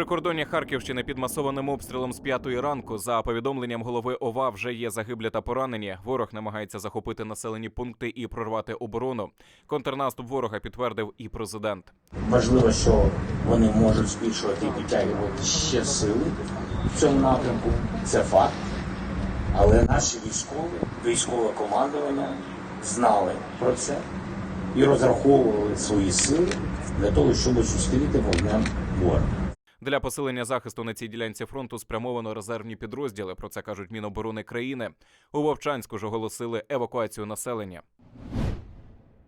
Прикордоння Харківщини під масованим обстрілом з п'ятої ранку. За повідомленням голови ОВА вже є загиблі та поранені. Ворог намагається захопити населені пункти і прорвати оборону. Контрнаступ ворога підтвердив і президент. Важливо, що вони можуть збільшувати і підтягувати ще сили в цьому напрямку. Це факт. Але наші військові, військове командування знали про це і розраховували свої сили для того, щоб зустріти вогнем ворога. Для посилення захисту на цій ділянці фронту спрямовано резервні підрозділи. Про це кажуть Міноборони країни. У Вовчанську ж оголосили евакуацію населення.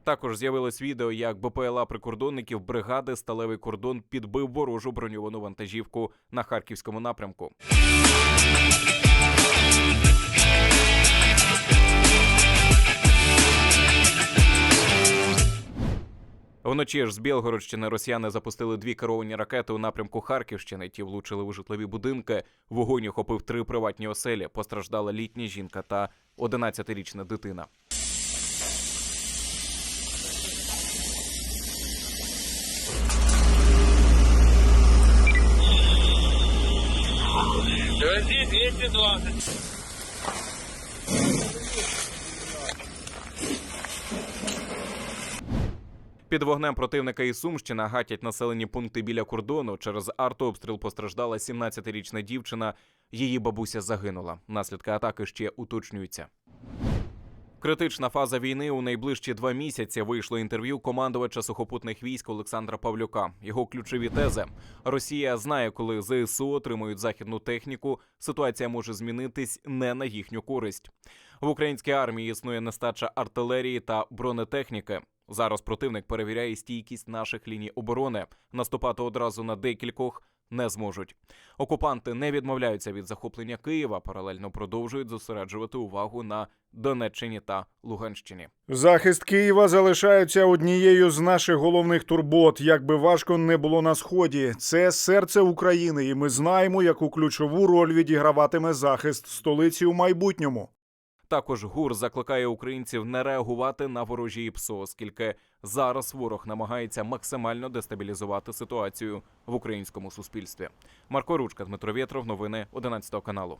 Також з'явилось відео, як БПЛА прикордонників бригади Сталевий кордон підбив ворожу броньовану вантажівку на харківському напрямку. Вночі ж з Білгородщини росіяни запустили дві керовані ракети у напрямку Харківщини. Ті влучили у житлові будинки. Вогонь охопив три приватні оселі. Постраждала літня жінка та 11-річна дитина. Подожди, 220. Під вогнем противника і Сумщина гатять населені пункти біля кордону. Через артобстріл постраждала 17-річна дівчина. Її бабуся загинула. Наслідки атаки ще уточнюються. Критична фаза війни у найближчі два місяці вийшло інтерв'ю командувача сухопутних військ Олександра Павлюка. Його ключові тези: Росія знає, коли ЗСУ отримують західну техніку. Ситуація може змінитись не на їхню користь. В українській армії існує нестача артилерії та бронетехніки. Зараз противник перевіряє стійкість наших ліній оборони. Наступати одразу на декількох не зможуть. Окупанти не відмовляються від захоплення Києва, паралельно продовжують зосереджувати увагу на Донеччині та Луганщині. Захист Києва залишається однією з наших головних турбот. Як би важко не було на сході, це серце України, і ми знаємо, яку ключову роль відіграватиме захист столиці у майбутньому. Також ГУР закликає українців не реагувати на ворожі ПСО, оскільки зараз ворог намагається максимально дестабілізувати ситуацію в українському суспільстві. Марко Ручка, Дмитро Вєтров, новини 11 каналу.